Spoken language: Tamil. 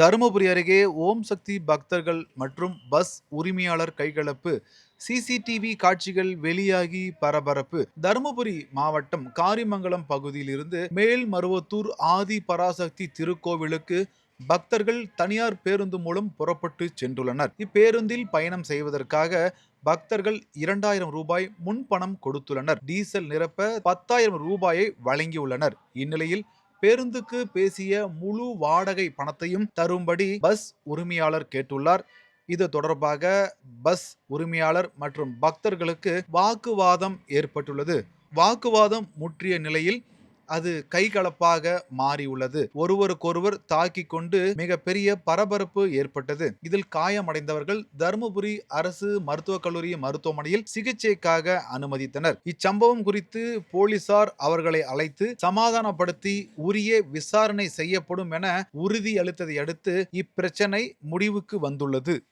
தருமபுரி அருகே ஓம் சக்தி பக்தர்கள் மற்றும் பஸ் உரிமையாளர் கைகலப்பு சிசிடிவி காட்சிகள் வெளியாகி பரபரப்பு. தருமபுரி மாவட்டம் காரிமங்கலம் பகுதியிலிருந்து மேல்மருவத்தூர் ஆதி பராசக்தி திருக்கோவிலுக்கு பக்தர்கள் தனியார் பேருந்து மூலம் புறப்பட்டு சென்றுள்ளனர். இப்பேருந்தில் பயணம் செய்வதற்காக பக்தர்கள் இரண்டாயிரம் ரூபாய் முன்பணம் கொடுத்துள்ளனர். டீசல் நிரப்ப பத்தாயிரம் ரூபாயை வழங்கியுள்ளனர். இந்நிலையில் பேருந்துக்கு பேசிய முழு வாடகை பணத்தையும் தரும்படி பஸ் உரிமையாளர் கேட்டுள்ளார். இது தொடர்பாக பஸ் உரிமையாளர் மற்றும் பக்தர்களுக்கு வாக்குவாதம் ஏற்பட்டுள்ளது. வாக்குவாதம் முற்றிய நிலையில் அது கைகலப்பாக மாறியுள்ளது. ஒருவருக்கொருவர் தாக்கிக் கொண்டு மிகப்பெரிய பரபரப்பு ஏற்பட்டது. இதில் காயமடைந்தவர்கள் தருமபுரி அரசு மருத்துவக் கல்லூரி மருத்துவமனையில் சிகிச்சைக்காக அனுமதித்தனர். இச்சம்பவம் குறித்து போலீசார் அவர்களை அழைத்து சமாதானப்படுத்தி உரிய விசாரணை செய்யப்படும் என உறுதியளித்ததை அடுத்து இப்பிரச்சனை முடிவுக்கு வந்துள்ளது.